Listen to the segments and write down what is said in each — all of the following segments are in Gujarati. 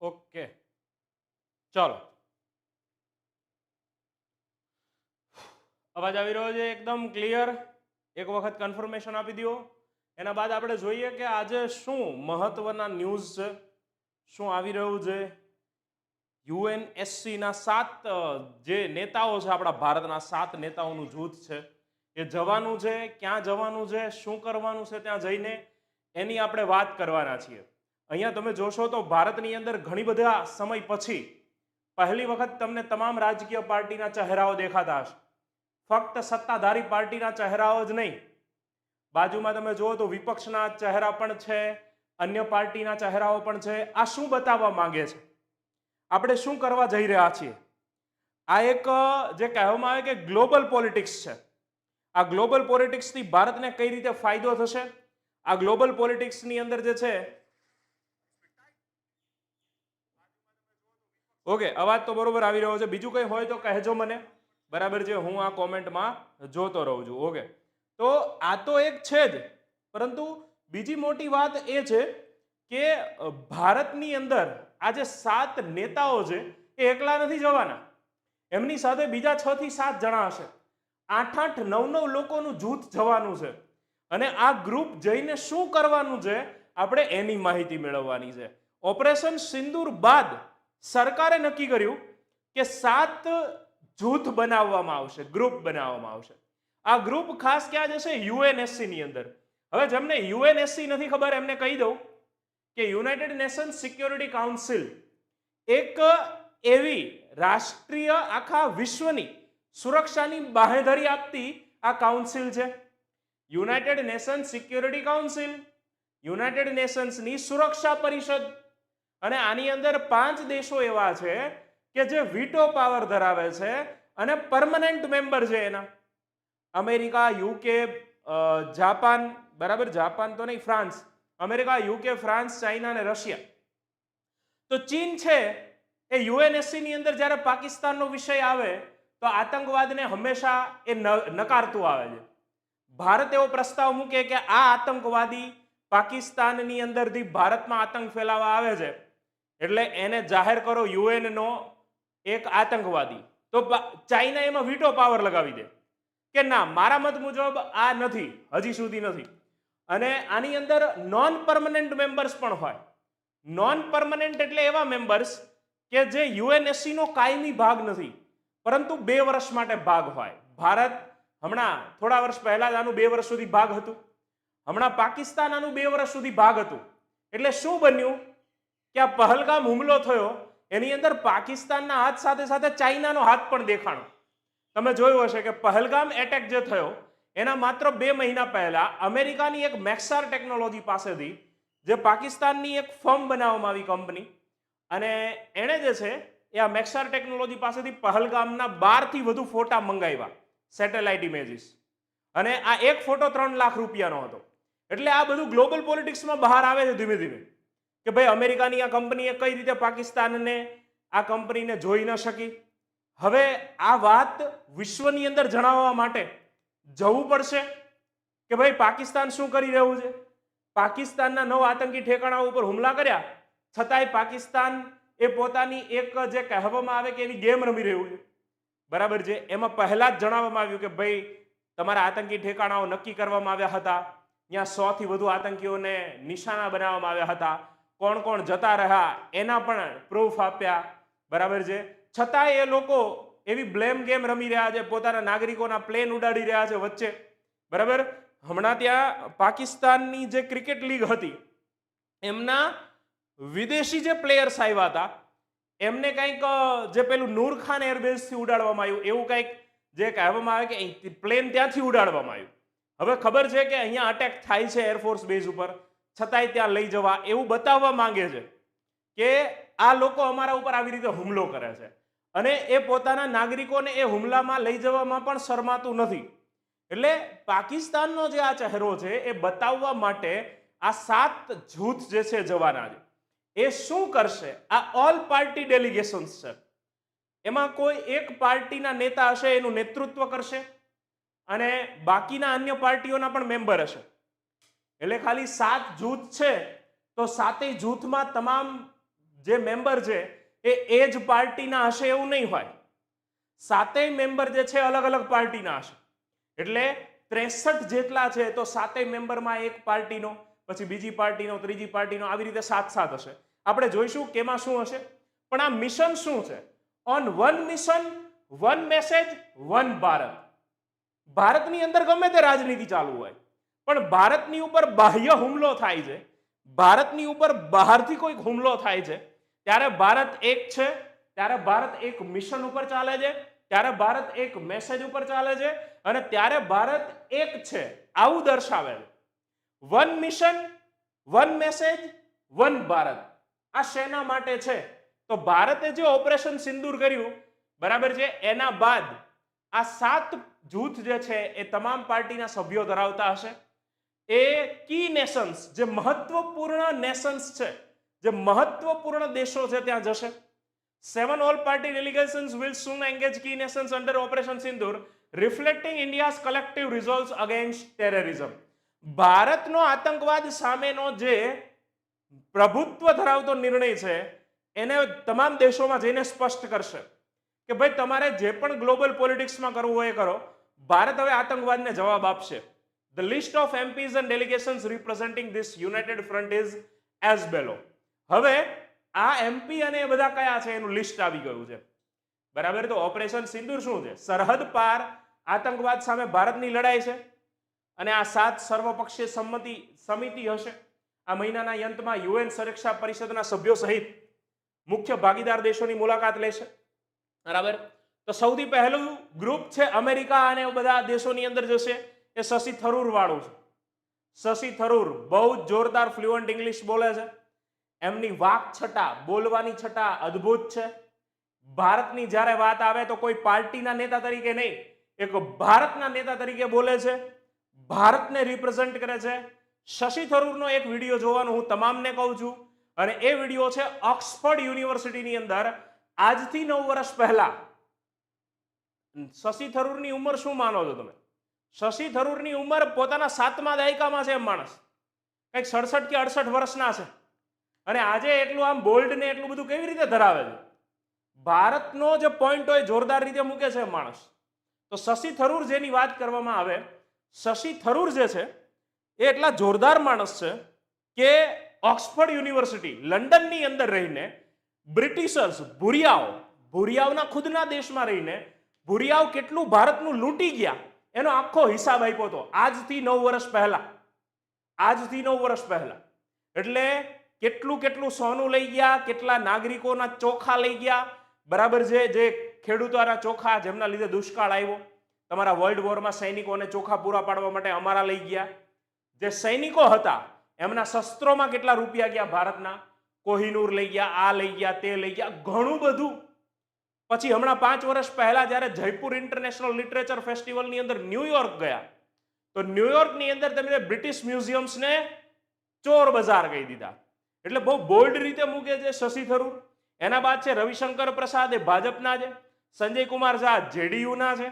ઓકે. ચાલો. અવાજ આવી રહ્યો છે એકદમ ક્લિયર? એક વખત કન્ફર્મેશન આપી દો એના બાદ આપણે જોઈએ કે આજે શું મહત્વના ન્યૂઝ છે? શું આવી રહ્યું છે? યુએનએસસીના સાત જે નેતાઓ છે આપણા ભારતના સાત નેતાઓનું જૂથ છે, એ જવાનું છે, ક્યાં જવાનું છે, શું કરવાનું છે ત્યાં જઈને એની આપણે વાત કરવાના છીએ. અહીંયા તમે જોશો તો ભારતની અંદર ઘણી બધા સમય પછી પહેલી વખત તમને તમામ રાજકીય પાર્ટીના ચહેરાઓ દેખાતા હશે. ફક્ત સત્તાધારી પાર્ટીના ચહેરાઓ જ નહીં. બાજુમાં તમે જુઓ તો વિપક્ષના ચહેરા પણ છે, અન્ય પાર્ટીના ચહેરાઓ પણ છે. આ શું બતાવવા માંગે છે? આપણે શું કરવા જઈ રહ્યા છીએ? આ એક જે કહેવામાં આવે કે ગ્લોબલ પોલિટિક્સ છે. આ ગ્લોબલ પોલિટિક્સથી ભારતને કઈ રીતે ફાયદો થશે? આ ગ્લોબલ પોલિટિક્સની અંદર જે છે ઓકે, અવાજ તો બરોબર આવી રહ્યો છે. બીજું કંઈ હોય તો કહેજો મને. બરાબર છે, હું આ કોમેન્ટમાં જોતો રહું છું. ઓકે. તો આ તો એક છે જ. પરંતુ બીજી મોટી વાત એ છે કે ભારતની અંદર આ જે સાત નેતાઓ છે એ એકલા નથી જવાના. એમની સાથે બીજા છ થી સાત જણા હશે. આઠ આઠ નવ નવ લોકોનું જૂથ જવાનું છે. અને આ ગ્રુપ જઈને શું કરવાનું છે? આપણે એની માહિતી મેળવવાની છે. ઓપરેશન સિંદૂર બાદ સરકારે નક્કી કર્યું કે સાત જૂથ બનાવવામાં આવશે, ગ્રુપ બનાવવામાં આવશે. આ ગ્રુપ ખાસ ક્યાં જશે? યુએનએસસી ની અંદર. હવે જેમને યુએનએસસી નથી ખબર, એમને કહી દઉં કે યુનાઇટેડ નેશન સિક્યોરિટી કાઉન્સિલ એક એવી રાષ્ટ્રીય આખા વિશ્વની સુરક્ષાની બાહેધરી આપતી આ કાઉન્સિલ છે. United Nation Security Council, United નેશન્સની સુરક્ષા પરિષદ અને આની અંદર પાંચ દેશો એવા છે કે જે વીટો પાવર ધરાવે છે અને પરમનન્ટ મેમ્બર છે એના. અમેરિકા યુકે જાપાન, બરાબર? જાપાન તો નહીં, France. America UK France, China અને રશિયા. તો ચીન છે એ યુએનએસસી ની અંદર જ્યારે પાકિસ્તાનનો વિષય આવે તો આતંકવાદને હંમેશા એ નકારતું આવે છે. ભારત એવો પ્રસ્તાવ મૂકે કે આ આતંકવાદી પાકિસ્તાનની અંદરથી ભારતમાં આતંક ફેલાવા આવે છે. એટલે એને જાહેર કરો યુએન નો એક આતંકવાદી. તો ચાઇના એમાં વીટો પાવર લગાવી દે. કે ના, મારા મત મુજબ આ નથી, હજી સુધી નથી. અને આની અંદર નોન પરમનન્ટ મેમ્બર્સ પણ હોય. નોન પરમનન્ટ એટલે એવા મેમ્બર્સ કે જે યુએનએસસી નો કાયમી ભાગ નથી, પરંતુ બે વર્ષ માટે ભાગ હોય. ભારત હમણાં થોડા વર્ષ પહેલા જ આનું બે વર્ષ સુધી ભાગ હતું. હમણાં પાકિસ્તાન આનું બે વર્ષ સુધી ભાગ હતું. એટલે શું બન્યું? કે આ પહલગામ હુમલો થયો, એની અંદર પાકિસ્તાનના હાથ સાથે સાથે ચાઇનાનો હાથ પણ દેખાણો. તમે જોયું હશે કે પહલગામ એટેક જે થયો, એના માત્ર બે મહિના પહેલા અમેરિકાની એક મેક્સાર ટેકનોલોજી પાસેથી જે પાકિસ્તાનની એક ફર્મ બનાવવામાં આવી કંપની, અને એણે જે છે એ આ મેક્સાર ટેકનોલોજી પાસેથી પહલગામના બારથી વધુ ફોટા મંગાવ્યા સેટેલાઇટ ઇમેજીસ અને આ એક ફોટો ત્રણ લાખ રૂપિયાનો હતો. એટલે આ બધું ગ્લોબલ પોલિટિક્સમાં બહાર આવે છે ધીમે ધીમે. કે ભાઈ, અમેરિકાની આ કંપનીએ કઈ રીતે પાકિસ્તાનને આ કંપનીને જોઈ ન શકી? હવે આ વાત વિશ્વની અંદર જણાવવા માટે જવું પડશે કે ભાઈ, પાકિસ્તાન શું કરી રહ્યું છે? પાકિસ્તાનના નવ આતંકી ઠેકાણા ઉપર હુમલા કર્યા. છતાંય પાકિસ્તાન એ પોતાની એક જે કહેવામાં આવે કે એવી ગેમ રમી રહ્યું છે. બરાબર છે? એમાં પહેલા જ જણાવવામાં આવ્યું કે ભાઈ, તમારા આતંકી ઠેકાણાઓ નક્કી કરવામાં આવ્યા હતા. ત્યાં સો થી વધુ આતંકીઓને નિશાના બનાવવામાં આવ્યા હતા. કોણ કોણ જતા રહ્યા એના પણ પ્રૂફ આપ્યા. બરાબર છે? છતાંય એ લોકો એવી બ્લેમ ગેમ રમી રહ્યા છે, પોતાના નાગરિકોના પ્લેન ઉડાડી રહ્યા છે વચ્ચે. બરાબર? હમણાં ત્યાં પાકિસ્તાનની જે ક્રિકેટ લીગ હતી, એમના વિદેશી જે પ્લેયર્સ આવ્યા હતા, એમને કંઈક જે પેલું નૂર ખાન એરબેઝથી ઉડાડવામાં આવ્યું, એવું કંઈક જે કહેવામાં આવે કે પ્લેન ત્યાંથી ઉડાડવામાં આવ્યું. હવે ખબર છે કે અહીંયા અટેક થાય છે એરફોર્સ બેઝ ઉપર. છતાંય ત્યાં લઈ જવા એવું બતાવવા માંગે છે કે આ લોકો અમારા ઉપર આવી રીતે હુમલો કરે છે. અને એ પોતાના નાગરિકોને એ હુમલામાં લઈ જવામાં પણ શરમાતું નથી. એટલે પાકિસ્તાનનો જે આ ચહેરો છે એ બતાવવા માટે આ સાત જૂથ જે છે જવાના છે, એ શું કરશે? આ ઓલ પાર્ટી ડેલિગેશન્સ છે. એમાં કોઈ એક પાર્ટીના નેતા હશે, એનું નેતૃત્વ કરશે અને બાકીના અન્ય પાર્ટીઓના પણ મેમ્બર હશે. એટલે ખાલી સાત જૂથ છે, તો સાતેય જૂથમાં તમામ જે મેમ્બર છે, એ એ જ પાર્ટીના હશે એવું નહીં હોય. સાતેય મેમ્બર જે છે, અલગ અલગ પાર્ટીના હશે. એટલે ત્રેસઠ જેટલા છે, તો સાતેય મેમ્બરમાં એક પાર્ટીનો, પછી બીજી પાર્ટીનો, ત્રીજી પાર્ટીનો, આવી રીતે સાત સાત હશે. આપણે જોઈશું કેમાં શું હશે. પણ આ મિશન શું છે? On one mission, one message, one Bharat. ભારતની અંદર ગમે તે રાજનીતિ ચાલુ હોય. પણ ભારતની ઉપર બાહ્ય હુમલો થાય છે. ભારતની ઉપર બહારથી કોઈક હુમલો થાય છે. ત્યારે ભારત એક છે, ત્યારે ભારત એક મિશન ઉપર ચાલે છે, ત્યારે ભારત એક મેસેજ ઉપર ચાલે છે અને ત્યારે ભારત એક છે, આવું દર્શાવે છે one mission one message one Bharat. આ શેના માટે છે? તો ભારતે જે ઓપરેશન સિંદૂર કર્યું, બરાબર છે, એના બાદ આ સાત જૂથ જે છે, એ તમામ પાર્ટીના સભ્યો ધરાવતા હશે. એ કી નેશન્સ, જે મહત્વપૂર્ણ નેશન્સ છે, જે મહત્વપૂર્ણ દેશો છે, ત્યાં જશે. Seven all party delegations will soon engage key nations under operation Sindoor, reflecting India's collective resolve against terrorism. ભારતનો આતંકવાદ સામેનો જે પ્રભુત્વ ધરાવતો નિર્ણય છે, એને તમામ દેશોમાં જઈને સ્પષ્ટ કરશે કે ભાઈ તમારે જે પણ ગ્લોબલ પોલિટિક્સમાં કરવું હોય એ કરો. ભારત હવે આતંકવાદને જવાબ આપશે. The list of MPs and delegations representing this united front is as below હવે આ એમપી અને એ બધા કયા છે? એનું લિસ્ટ આવી ગયું છે. બરાબર? તો ઓપરેશન સિંદૂર શું છે? સરહદ પાર આતંકવાદ સામે ભારતની લડાઈ છે. અને આ સાત સર્વપક્ષીય સંમતિ, સમિતિ હશે. આ મહિનાના અંતમાં યુએન સુરક્ષા પરિષદના સભ્યો સહિત મુખ્ય ભાગીદાર દેશોની મુલાકાત લેશે. બરાબર? તો સૌથી પહેલું ગ્રુપ છે અમેરિકા અને બધા દેશોની અંદર જશે. એ શશી થરૂર વાળું છે. શશી થરૂર બહુ જ જોરદાર ફ્લુઅન્ટ ઇંગ્લિશ બોલે છે. એમની વાક છટા, બોલવાની છટા અદ્ભુત છે. ભારતની જ્યારે વાત આવે તો કોઈ પાર્ટીના નેતા તરીકે નહીં, એક ભારતના નેતા તરીકે બોલે છે. ભારતને રિપ્રેઝેન્ટ કરે છે. શશી થરૂરનો એક વીડિયો જોવાનું હું તમામને કહું છું. અને એ વીડિયો છે ઓક્સફર્ડ યુનિવર્સિટીની અંદર. આજથી નવ વર્ષ પહેલા. શશી થરૂરની ઉંમર શું માનો છો તમે? શશી થરૂરની ઉંમર પોતાના સાતમા દાયકામાં છે માણસ. કંઈક સડસઠ કે અડસઠ વર્ષના છે. અને આજે એટલું આમ બોલ્ડ ને એટલું બધું કેવી રીતે ધરાવે છે? ભારતનો જે પોઈન્ટ હોય જોરદાર રીતે મૂકે છે માણસ. તો શશી થરૂર જેની વાત કરવામાં આવે, શશી થરૂર જે છે, એ એટલા જોરદાર માણસ છે કે ઓક્સફર્ડ યુનિવર્સિટી લંડનની અંદર રહીને બ્રિટિશર્સ ભૂરિયાઓ, ભૂરિયાઓના ખુદના દેશમાં રહીને ભૂરિયાઓ કેટલું ભારતનું લૂંટી ગયા એનો આખો હિસાબ આપ્યો હતો. આજથી નવ વર્ષ પહેલા. આજથી નવ વર્ષ પહેલા. એટલે કેટલું કેટલું સોનું લઈ ગયા, કેટલા નાગરિકોના ચોખા લઈ ગયા. બરાબર છે, જે ખેડૂતોના ચોખા જેમના લીધે દુષ્કાળ આવ્યો. તમારા વર્લ્ડ વોરમાં સૈનિકોને ચોખા પૂરા પાડવા માટે અમારા લઈ ગયા. જે સૈનિકો હતા, એમના શસ્ત્રોમાં કેટલા રૂપિયા ગયા ભારતના? કોહિનૂર લઈ ગયા, આ લઈ ગયા, તે લઈ ગયા, ઘણું બધું. પછી હમણાં પાંચ વર્ષ પહેલા જ્યારે જયપુર ઇન્ટરનેશનલ લિટરેચર ફેસ્ટિવલની અંદર ન્યુયોર્ક ગયા, તો ન્યુયોર્કની અંદર તમે બ્રિટિશ મ્યુઝિયમ્સને ચોર બજાર કહી દીધા. એટલે બહુ બોલ્ડ રીતે મૂકે છે શશી થરૂર. એના બાદ છે રવિશંકર પ્રસાદ એ ભાજપના છે, સંજય કુમાર ઝા જેડીયુના છે,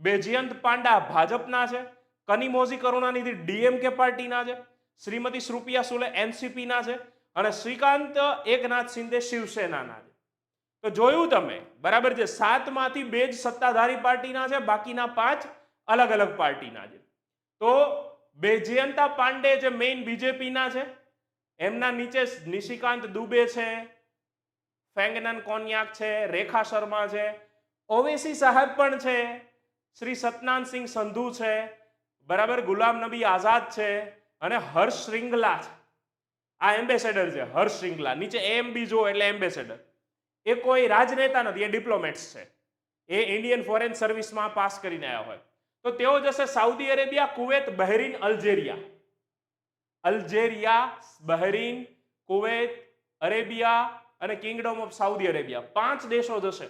બેજયંત પાંડા ભાજપના છે કનિમોઝી કરુણાનિધિ ડીએમકે પાર્ટીના છે, શ્રીમતી શ્રુપિયા સુલે એનસીપીના છે અને શ્રીકાંત એકનાથ શિંદે શિવસેનાના છે. તો જોયું તમે, બરાબર છે? સાતમાંથી બે જ સત્તાધારી પાર્ટીના છે, બાકીના પાંચ અલગ અલગ પાર્ટીના છે. તો બેજયંતા પાંડે જે મેઇન બીજેપીના છે, એમના નીચે નિશિકાંત દુબે છે, ફેંગનન કોન્યાક છે, રેખા શર્મા છે, ઓવેસી સાહેબ પણ છે, શ્રી સતનાન સિંહ સંધુ છે, બરાબર? ગુલામ નબી આઝાદ છે અને હર્ષ શ્રીંગલા છે. આ એમ્બેસેડર છે, હર્ષ શ્રીંગલા. નીચે એમ બી એટલે એમ્બેસેડર એ કોઈ રાજનેતા નથી, એ ડિપ્લોમેટ્સ છે. એ ઇન્ડિયન ફોરેન સર્વિસમાં પાસ કરીને આવ્યા હોય. તો તેઓ જશે Saudi Arabia Kuwait Bahrain Algeria Algeria Bahrain Kuwait Arabia અને કિંગડમ ઓફ સાઉદી અરેબિયા પાંચ દેશો જશે.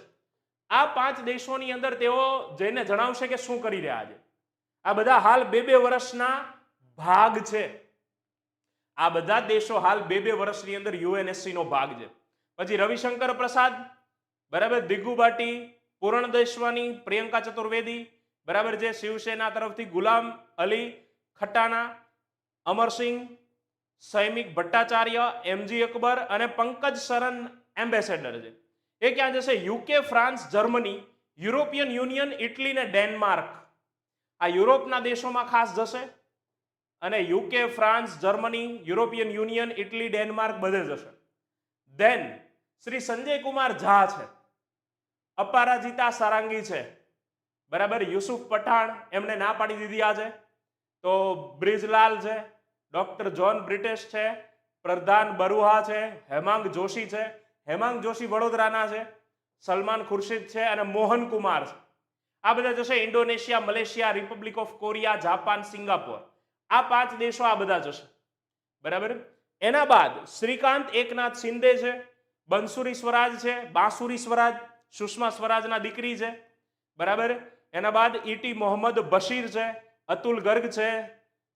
આ પાંચ દેશોની અંદર તેઓ જઈને જણાવશે કે શું કરી રહ્યા છે. આ બધા હાલ બે બે વર્ષના ભાગ છે. આ બધા દેશો હાલ બે બે વર્ષની અંદર યુએનએસસી નો ભાગ છે. પછી રવિશંકર પ્રસાદ, બરાબર? દિગ્ગુ બાટી, પૂરણ દેશવાની પ્રિયંકા ચતુર્વેદી, બરાબર જે શિવસેના તરફથી ગુલામ અલી ખટ્ટાણા અમરસિંહ સૈમિક ભટ્ટાચાર્ય, એમજી અકબર અને પંકજ શરણ એમ્બેસેડર છે. એ ક્યાં જશે? UK France, Germany, European Union Italy ને ડેનમાર્ક. આ યુરોપના દેશોમાં ખાસ જશે અને UK France, Germany, European Union, Italy, Denmark બધે જશે. દેન શ્રી સંજય કુમાર ઝા છે. અપારાજીતા સારાંગી છે. બરાબર? યુસુફ પઠાણ એમને ના પાડી દીધી આજે. તો બ્રિજલાલ છે. ડોક્ટર જોન બ્રિટેશ છે. પ્રધાન બરુહા છે. હેમાંગ જોશી છે. હેમાંગ જોશી વડોદરાના છે. સલમાન ખુરશીદ છે અને મોહન કુમાર છે. આ બધા જશે Indonesia, Malaysia, Republic of Korea, Japan, Singapore. આ પાંચ દેશો આ બધા જશે. બરાબર? એના બાદ શ્રીકાંત એકનાથ શિંદે છે. બંસુરી સ્વરાજ છે, બાંસુરી સ્વરાજ, સુષ્મા સ્વરાજના દીકરી છે, બરાબર? એના બાદ ઈટી મોહમ્મદ બશીર છે, અતુલ ગર્ગ છે,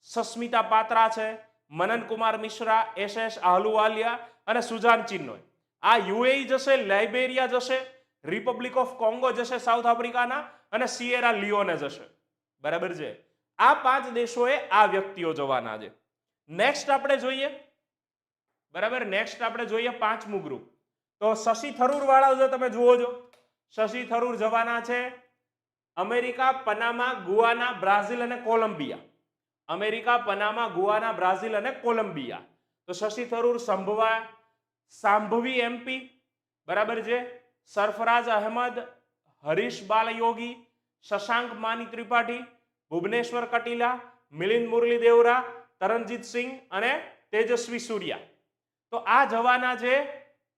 સસ્મિતા પાત્રા છે, મનન કુમાર મિશ્રા, એસ એસ આહલુવાલિયા અને સુજાન ચિન્નોય. આ યુએઈ જશે, લાઇબેરિયા જશે, રિપબ્લિક ઓફ કોંગો જશે, સાઉથ આફ્રિકાના અને સિયેરા લિયોને જશે. બરાબર છે? આ પાંચ દેશોએ આ વ્યક્તિઓ જવાના છે. નેક્સ્ટ આપણે જોઈએ. બરાબર? નેક્સ્ટ આપણે જોઈએ પાંચમું ગ્રુપ તો શશી થરૂર વાળા જો તમે જુઓ છો, શશી થરૂર જવાના છે અમેરિકા, પનામા, ગુઆના, બ્રાઝિલ અને Colombia. America, Panama, Guyana, Brazil અને કોલંબિયા. તો શશી થરૂર સંભવા, સાંભવી એમપી બરાબર છે? સરફરાજ અહેમદ, હરીશ બાલયોગી, શશાંક માની ત્રિપાઠી, ભુવનેશ્વર કટીલા, મિલિંદ મુરલી દેવરા તરણજીત સિંહ અને તેજસ્વી સૂર્યા. તો આ જવાના છે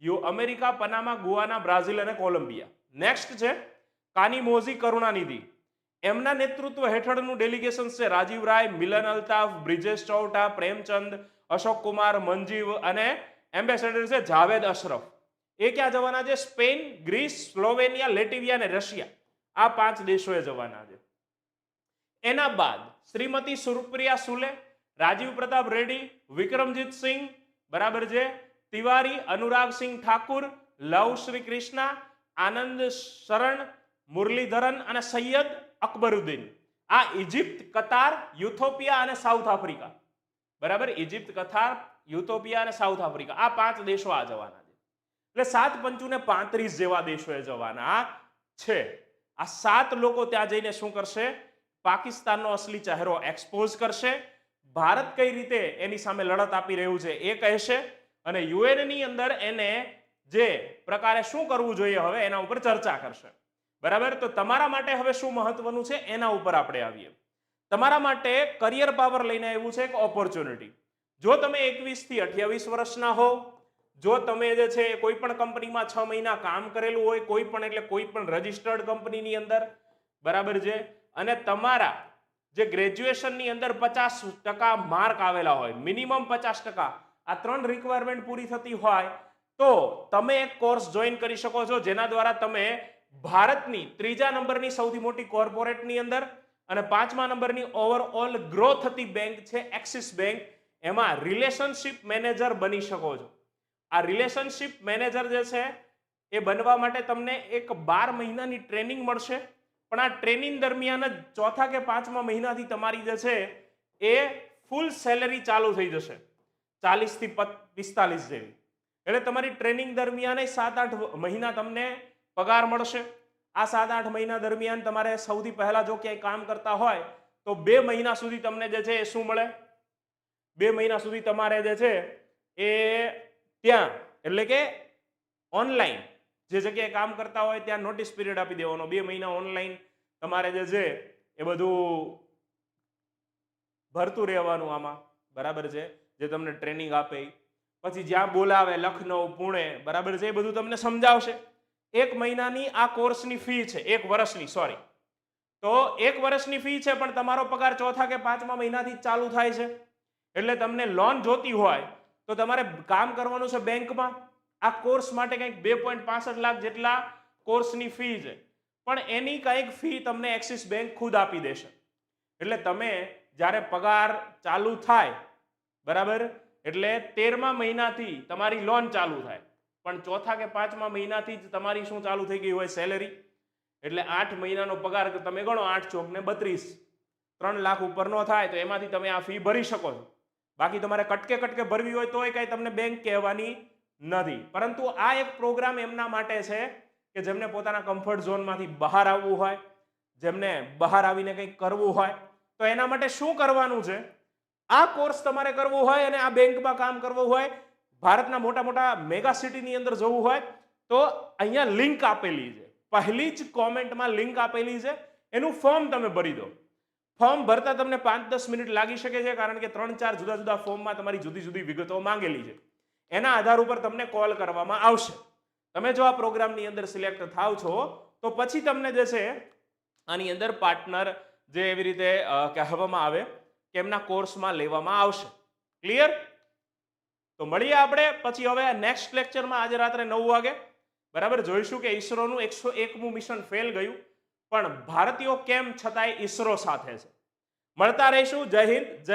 U America, Panama, Guyana, Brazil અને કોલંબિયા. નેક્સ્ટ છે, કાનીમોઝી કરુણાનિધિ. એમના નેતૃત્વ હેઠળનું ડેલિગેશન છે રાજીવ રાય, મિલન અલ્તાફ, બ્રિજેશ ચૌટા, પ્રેમચંદ, અશોક કુમાર, મંજીવ અને એમ્બેસેડર છે જાવેદ અશરફ. એ ક્યાં જવાના છે? સ્પેન, ગ્રીસ, સ્લોવેનિયા, લેટિવિયા અને રશિયા. આ પાંચ દેશોએ જવાના છે. એના બાદ શ્રીમતી સુરપ્રિયા સુલે, રાજીવ પ્રતાપ રેડ્ડી, વિક્રમજીત સિંહ બરાબર છે? તિવારી અનુરાગ સિંહ ઠાકુર, લવ શ્રી કૃષ્ણા આનંદ શરણ, મુરલીધરન અને સૈયદ અકબરુદ્દીન. આ ઇજિપ્ત કતાર, યુથોપિયા અને સાઉથ આફ્રિકા. બરાબર? ઇજિપ્ત કતાર, યુથોપિયા અને સાઉથ આફ્રિકા. આ પાંચ દેશો આ જવાના છે. એટલે સાત પંચુને પાંત્રીસ જેવા દેશોએ જવાના છે. આ સાત લોકો ત્યાં જઈને શું કરશે? પાકિસ્તાનનો અસલી ચહેરો એક્સપોઝ કરશે. ભારત કઈ રીતે એની સામે લડત આપી રહ્યું છે એ કહેશે. અને યુએનની અંદર એને જે પ્રકારે શું કરવું જોઈએ હવે એના ઉપર ચર્ચા કરશે. બરાબર? તો તમારા માટે હવે શું મહત્વનું છે? એના ઉપર આપણે આવીએ. તમારા માટે કરિયર પાવર લઈને આવ્યું છે એક ઓપોર્ચ્યુનિટી જો તમે એકવીસથી અઠ્યાવીસ વર્ષના હો, જો તમે જે છે કોઈ પણ કંપનીમાં છ મહિના કામ કરેલું હોય, કોઈ પણ એટલે કોઈ પણ રજિસ્ટર્ડ કંપનીની અંદર, બરાબર છે? અને તમારા જે ગ્રેજ્યુએશનની અંદર પચાસ ટકા માર્ક આવેલા હોય મિનિમમ પચાસ ટકા આ ત્રણ રિક્વાયરમેન્ટ પૂરી થતી હોય તો તમે એક કોર્સ જોઈન કરી શકો છો, જેના દ્વારા તમે ભારતની ત્રીજા નંબરની સૌથી મોટી કોર્પોરેટની અંદર અને પાંચમા નંબરની ઓવરઓલ ગ્રો થતી બેંક છે એક્સિસ બેંક એમાં રિલેશનશિપ મેનેજર બની શકો છો. આ રિલેશનશિપ મેનેજર જે છે, એ બનવા માટે તમને એક બાર મહિનાની ટ્રેનિંગ મળશે. પણ આ ટ્રેનિંગ દરમિયાન જ ચોથા કે પાંચમા મહિનાથી તમારી જે છે, એ ફૂલ સેલેરી ચાલુ થઈ જશે. ચાલીસથી પિસ્તાલીસ જેવી. એટલે તમારી ટ્રેનિંગ દરમિયાન સાત આઠ મહિના તમને પગાર મળશે. આ સાત આઠ મહિના દરમિયાન તમારે સૌથી પહેલા જો ક્યાંય કામ કરતા હોય, તો બે મહિના સુધી તમને જે છે એ શું મળે? બે મહિના સુધી તમારે જે છે એ ત્યાં, એટલે કે ઓનલાઈન. જે જગ્યાએ કામ કરતા હોય ત્યાં નોટિસ પીરિયડ આપી દેવાનો. બે મહિના ઓનલાઈન તમારે જે છે એ બધું ભરતું રહેવાનું આમાં. બરાબર છે? જે તમને ટ્રેનિંગ આપે પછી જ્યાં બોલાવે, લખનઉ, પુણે, બરાબર છે, એ બધું તમને સમજાવશે. એક મહિનાની આ કોર્સની ફી છે, એક વર્ષની સોરી તો એક વર્ષની ફી છે, પણ તમારો પગાર ચોથા કે પાંચમા મહિનાથી ચાલુ થાય છે. એટલે તમને લોન જોતી હોય, તો તમારે કામ કરવાનું છે બેંકમાં. આ કોર્સ માટે કંઈક બે પોઈન્ટ પાસઠ લાખ જેટલા કોર્સની ફી છે. પણ એની કંઈક ફી તમને એક્સિસ બેંક ખુદ આપી દેશે. એટલે તમે જ્યારે પગાર ચાલુ થાય બરાબર? એટલે તેરમા મહિનાથી તમારી લોન ચાલુ થાય. પણ ચોથા કે પાંચમા મહિનાથી જ તમારી શું ચાલુ થઈ ગઈ હોય? સેલેરી એટલે આઠ મહિનાનો પગાર, તમે ગણો આઠ ચોક ને બત્રીસ. ત્રણ લાખ ઉપરનો થાય તો એમાંથી તમે આ ફી ભરી શકો છો. બાકી તમારે કટકે કટકે ભરવી હોય તોય કાંઈ તમને બેંક કહેવાની નથી. પરંતુ આ એક પ્રોગ્રામ એમના માટે છે કે જેમને પોતાના કમ્ફર્ટ ઝોનમાંથી બહાર આવવું હોય, જેમને બહાર આવીને કંઈક કરવું હોય, તો એના માટે શું કરવાનું છે? આ કોર્સ તમારે કરવો હોય અને આ બેંકમાં કામ કરવું હોય, ભારતના મોટા મોટા મેગા સિટીની અંદર જવું હોય, તો અહીંયા લિંક આપેલી છે. પહેલી જ કોમેન્ટમાં લિંક આપેલી છે. એનું ફોર્મ તમે ભરી દો. ફોર્મ ભરતા તમને પાંચ દસ મિનિટ લાગી શકે છે, કારણ કે ત્રણ ચાર જુદા જુદા ફોર્મમાં તમારી જુદી જુદી વિગતો માંગેલી છે. એના આધાર ઉપર તમને કોલ કરવામાં આવશે. તમે જો આ પ્રોગ્રામની અંદર સિલેક્ટ થાવ છો, તો પછી તમને જે છે, આની અંદર પાર્ટનર જે એવી રીતે કહેવામાં આવે એમના કોર્સમાં લેવામાં આવશે? ક્લિયર તો મળીએ આપણે, પછી હવે નેક્સ્ટ લેક્ચરમાં આજે રાત્રે નવ વાગે. બરાબર? જોઈશું કે ઈસરોનું એકસો એકમું મિશન ફેલ ગયું, પણ ભારતીયો કેમ છતાંય ઈસરો સાથે છે? મળતા રહીશું. જય હિન્દ, જય